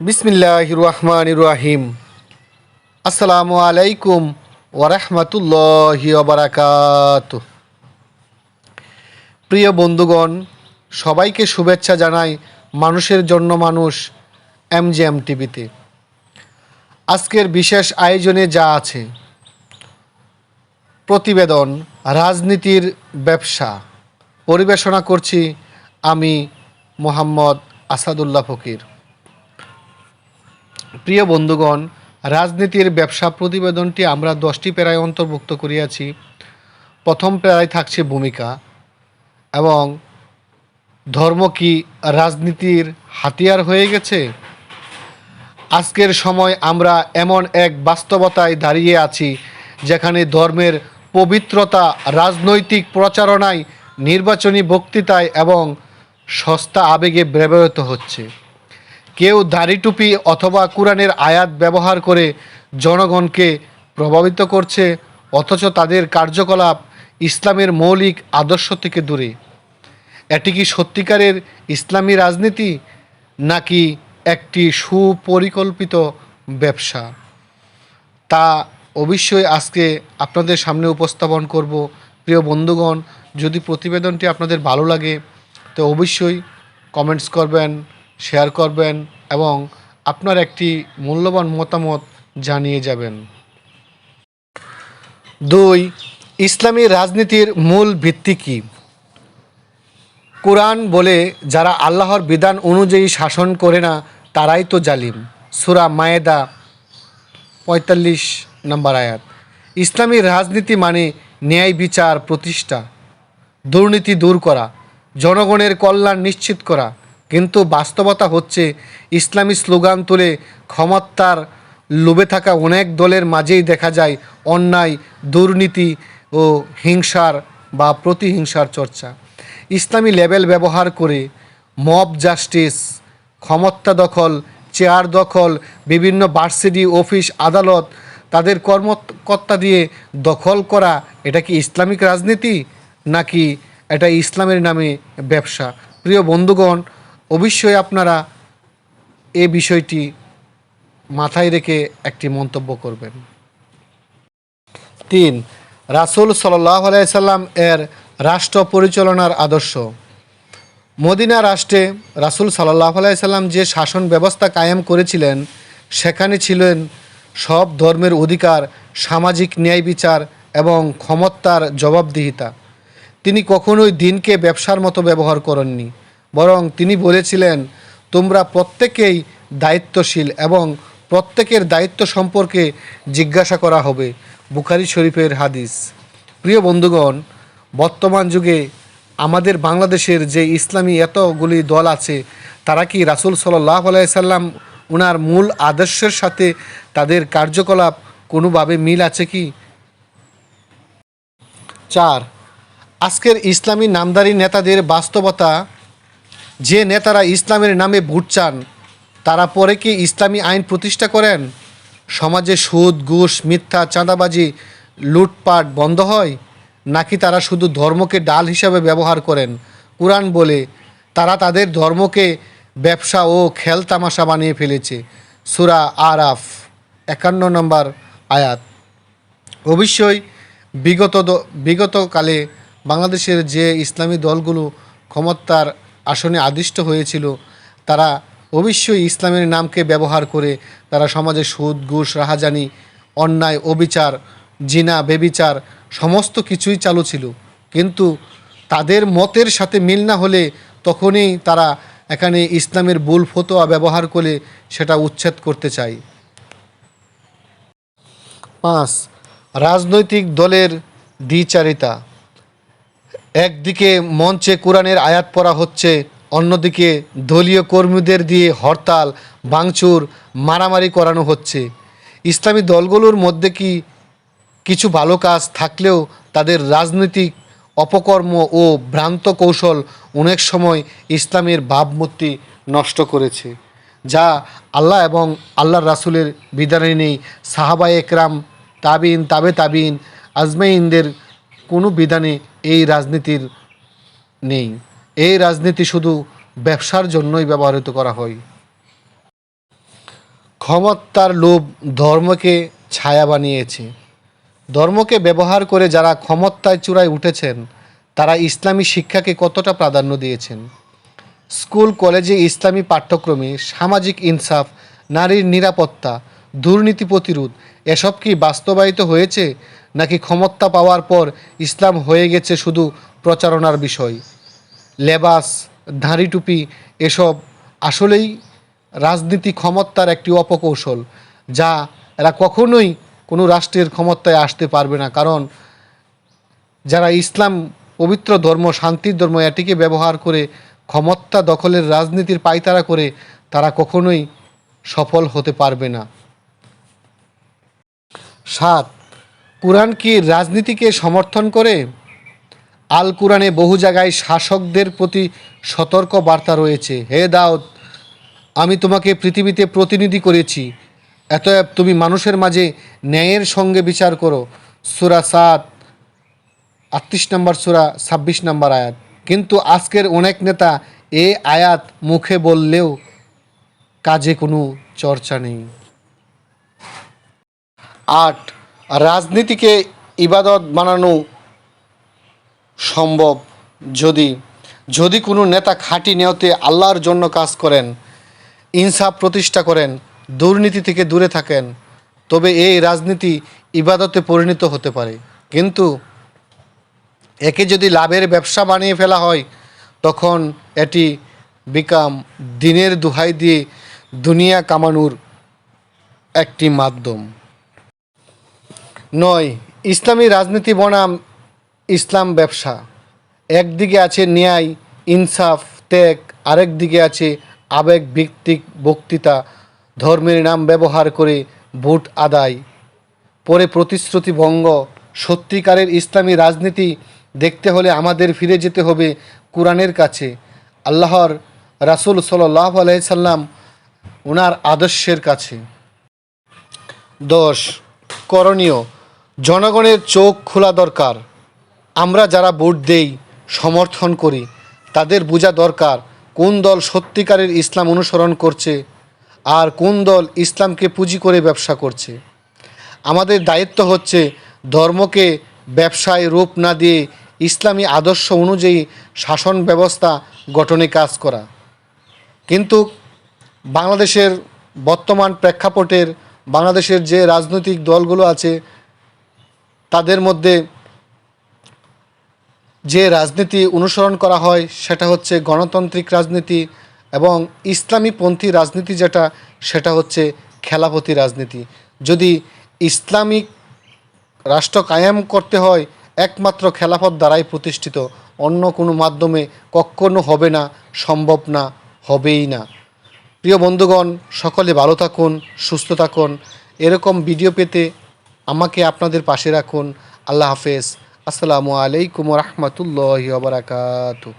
বিসমিল্লাহ রহমান রাহিম আসসালামু আলাইকুম ওরহমতুল্লাহি ওবরাকাত প্রিয় বন্ধুগণ, সবাইকে শুভেচ্ছা জানাই মানুষের জন্য মানুষ এমজিএম টিভিতে। আজকের বিশেষ আয়োজনে যা আছে, প্রতিবেদন, রাজনীতির ব্যবসা, পরিবেশনা করছি আমি মোহাম্মদ আসাদুল্লাহ ফকির। প্রিয় বন্ধুগণ, রাজনীতির ব্যবসা প্রতিবেদনটি আমরা দশটি প্যারায় অন্তর্ভুক্ত করিয়াছি। প্রথম প্যারায় থাকছে ভূমিকা এবং ধর্ম কি রাজনীতির হাতিয়ার হয়ে গেছে? আজকের সময় আমরা এমন এক বাস্তবতায় দাঁড়িয়ে আছি, যেখানে ধর্মের পবিত্রতা, রাজনৈতিক প্রচারণায় নির্বাচনী বক্তৃতায় এবং সস্তা আবেগে ব্যবহৃত হচ্ছে। কেউ দাড়ি টুপি অথবা কোরআনের আয়াত ব্যবহার করে জনগণকে প্রভাবিত করছে, অথচ তাদের কার্যকলাপ ইসলামের মৌলিক আদর্শ থেকে দূরে। এটি কি সত্যিকারের ইসলামী রাজনীতি, নাকি একটি সুপরিকল্পিত ব্যবসা? তা অবশ্যই আজকে আপনাদের সামনে উপস্থাপন করব। প্রিয় বন্ধুগণ, যদি প্রতিবেদনটি আপনাদের ভালো লাগে, তো অবশ্যই কমেন্টস করবেন শেয়ার করবেন এবং আপনার একটি মূল্যবান মতামত জানিয়ে যাবেন। দুই, ইসলামী রাজনীতির মূল ভিত্তি কী? কোরআন বলে যারা আল্লাহর বিধান অনুযায়ী শাসন করে না, তারাই তো জালিম। সুরা মায়েদা পঁয়তাল্লিশ নম্বর আয়াত। ইসলামী রাজনীতি মানে ন্যায় বিচার প্রতিষ্ঠা, দুর্নীতি দূর করা, জনগণের কল্যাণ নিশ্চিত করা কিন্তু বাস্তবতা হচ্ছে, ইসলামী স্লোগান তুলে ক্ষমতার লোভে থাকা অনেক দলের মাঝেই দেখা যায় অন্যায়, দুর্নীতি ও হিংসার বা প্রতিহিংসার চর্চা। ইসলামী লেভেল ব্যবহার করে মব জাস্টিস, ক্ষমতা দখল, চেয়ার দখল, বিভিন্ন ভার্সিটি, অফিস, আদালত তাদের কর্মকর্তা দিয়ে দখল করা, এটা কি ইসলামিক রাজনীতি? নাকি এটা ইসলামের নামে ব্যবসা? প্রিয় বন্ধুগণ অবশ্যই আপনারা এ বিষয়টি মাথায় রেখে একটি মন্তব্য করবেন। তিন, রাসুল সাল্লাহ আলাইসাল্লাম এর রাষ্ট্র পরিচালনার আদর্শ। মদিনা রাষ্ট্রে রাসুল সাল্লাহ আলাইসাল্লাম যে শাসন ব্যবস্থা কায়েম করেছিলেন, সেখানে ছিলেন সব ধর্মের অধিকার, সামাজিক ন্যায় বিচার এবং ক্ষমতার জবাবদিহিতা। তিনি কখনোই দিনকে ব্যবসার মতো ব্যবহার করেননি। বরং তিনি বলেছিলেন, তোমরা প্রত্যেকেই দায়িত্বশীল এবং প্রত্যেকের দায়িত্ব সম্পর্কে জিজ্ঞাসা করা হবে। বুখারি শরীফের হাদিস। প্রিয় বন্ধুগণ, বর্তমান যুগে আমাদের বাংলাদেশের যে ইসলামী এতগুলি দল আছে, তারা কি রাসুল সাল্লাহ আলাইসাল্লাম ওনার মূল আদর্শের সাথে তাদের কার্যকলাপ কোনোভাবে মিল আছে কি? চার, আজকের ইসলামী নামদারি নেতাদের বাস্তবতা যে নেতারা ইসলামের নামে ভোট চান, তারা পরে কি ইসলামী আইন প্রতিষ্ঠা করেন? সমাজে সুদ, ঘুষ, মিথ্যা, চাঁদাবাজি, লুটপাট বন্ধ হয়? নাকি তারা শুধু ধর্মকে ডাল হিসাবে ব্যবহার করেন? কোরআন বলে, তারা তাদের ধর্মকে ব্যবসা ও খেল তামাশা বানিয়ে ফেলেছে। সুরা আরাফ, একান্ন নম্বর আয়াত। অবশ্যই বিগত বিগতকালে বাংলাদেশের যে ইসলামী দলগুলো ক্ষমতার আসনে আদিষ্ট হয়েছিল। তারা অবশ্যই ইসলামের নামকে ব্যবহার করে তারা সমাজে সুদ, ঘুষ, রাহাজানি, অন্যায়, অবিচার, জিনা, বেবিচার সমস্ত কিছুই চালু ছিল। কিন্তু তাদের মতের সাথে মিল না হলে তখনই তারা এখানে ইসলামের বুল ফতোয়া ব্যবহার করে সেটা উচ্ছেদ করতে চায়। পাঁচ, রাজনৈতিক দলের দ্বিচারিতা। একদিকে মঞ্চে কোরআনের আয়াত পড়া হচ্ছে, অন্যদিকে দলীয় কর্মীদের দিয়ে হরতাল, ভাঙচুর, মারামারি করানো হচ্ছে। ইসলামী দলগুলোর মধ্যে কি কিছু ভালো কাজ থাকলেও তাদের রাজনৈতিক অপকর্ম ও ভ্রান্ত কৌশল অনেক সময় ইসলামের ভাবমূর্তি নষ্ট করেছে, যা আল্লাহ এবং আল্লাহর রাসুলের বিধানে নেই। সাহাবা একরাম, তাবিন, তাবে তাবিন, আজমাইনদের কোনো বিধানে এই রাজনীতির নেই। এই রাজনীতি শুধু ব্যবসার জন্যই ব্যবহৃত করা হয়। ক্ষমতার লোভ ধর্মকে ছায়া বানিয়েছে। ধর্মকে ব্যবহার করে যারা ক্ষমতায় চূড়ায় উঠেছেন, তারা ইসলামী শিক্ষাকে কতটা প্রাধান্য দিয়েছেন? স্কুল, কলেজে ইসলামী পাঠ্যক্রমে সামাজিক ইনসাফ, নারীর নিরাপত্তা দুর্নীতি প্রতিরোধ। এসব কি বাস্তবায়িত হয়েছে, নাকি ক্ষমতা পাওয়ার পর ইসলাম হয়ে গেছে শুধু প্রচারণার বিষয়? লেবাস, ধাড়ি টুপি, এসব আসলেই রাজনীতি ক্ষমতার একটি অপকৌশল, যা এরা কখনোই কোনো রাষ্ট্রের ক্ষমতায় আসতে পারবে না। কারণ যারা ইসলাম, পবিত্র ধর্ম, শান্তির ধর্ম এটিকে ব্যবহার করে ক্ষমতা দখলের রাজনীতির পায়তারা করে, তারা কখনোই সফল হতে পারবে না। সাত, কোরআন কি রাজনীতিকে সমর্থন করে? আল কোরআনে বহু জায়গায় শাসকদের প্রতি সতর্ক বার্তা রয়েছে। হে দাউদ, আমি তোমাকে পৃথিবীতে প্রতিনিধি করেছি। এতএব তুমি মানুষের মাঝে ন্যায়ের সঙ্গে বিচার করো। সুরা সাত, আটত্রিশ নম্বর সুরা, ছাব্বিশ নম্বর আয়াত। কিন্তু আজকের অনেক নেতা এ আয়াত মুখে বললেও কাজে কোনো চর্চা নেই। আট রাজনীতিকে ইবাদত বানানো সম্ভব যদি যদি কোনো নেতা খাঁটি নিয়তে আল্লাহর জন্য কাজ করেন, ইনসাফ প্রতিষ্ঠা করেন, দুর্নীতি থেকে দূরে থাকেন, তবে এই রাজনীতি ইবাদতে পরিণত হতে পারে। কিন্তু একে যদি লাভের ব্যবসা বানিয়ে ফেলা হয়, তখন এটি বিকাম দিনের দোহাই দিয়ে দুনিয়া কামানোর একটি মাধ্যম। নয়, ইসলামী রাজনীতি বনাম ইসলাম ব্যবসা। একদিকে আছে ন্যায়, ইনসাফ, ত্যাগ আরেক দিকে আছে আবেগ ভিত্তিক বক্তৃতা, ধর্মের নাম ব্যবহার করে ভোট আদায়। পরে প্রতিশ্রুতি ভঙ্গ, সত্যিকারের ইসলামী রাজনীতি দেখতে হলে আমাদের ফিরে যেতে হবে কোরআনের কাছে। আল্লাহর রাসুল সাল্লাহ আলাইসাল্লাম ওনার আদর্শের কাছে। দশ, করণীয় জনগণের চোখ খোলা দরকার। আমরা যারা ভোট দেই, সমর্থন করি, তাদের বোঝা দরকার কোন দল সত্যিকারের ইসলাম অনুসরণ করছে আর কোন দল ইসলামকে পুঁজি করে ব্যবসা করছে। আমাদের দায়িত্ব হচ্ছে ধর্মকে ব্যবসায় রূপ না দিয়ে ইসলামী আদর্শ অনুযায়ী শাসন ব্যবস্থা গঠনে কাজ করা। কিন্তু বাংলাদেশের বর্তমান প্রেক্ষাপটের, বাংলাদেশের যে রাজনৈতিক দলগুলো আছে তাদের মধ্যে যে রাজনীতি অনুসরণ করা হয় সেটা হচ্ছে গণতান্ত্রিক রাজনীতি এবং ইসলামীপন্থী রাজনীতি যেটা, সেটা হচ্ছে খেলাপতি রাজনীতি। যদি ইসলামিক রাষ্ট্র কায়েম করতে হয়, একমাত্র খেলাফত দ্বারাই প্রতিষ্ঠিত, অন্য কোনো মাধ্যমে কখনো হবে না, সম্ভব না, হবেই না। প্রিয় বন্ধুগণ, সকলে ভালো থাকুন, সুস্থ থাকুন। এরকম ভিডিও পেতে আমাকে আপনাদের পাশে রাখুন। আল্লাহ হাফেজ। আসসালামু আলাইকুম রহমতুল্লাহ বারাকাতু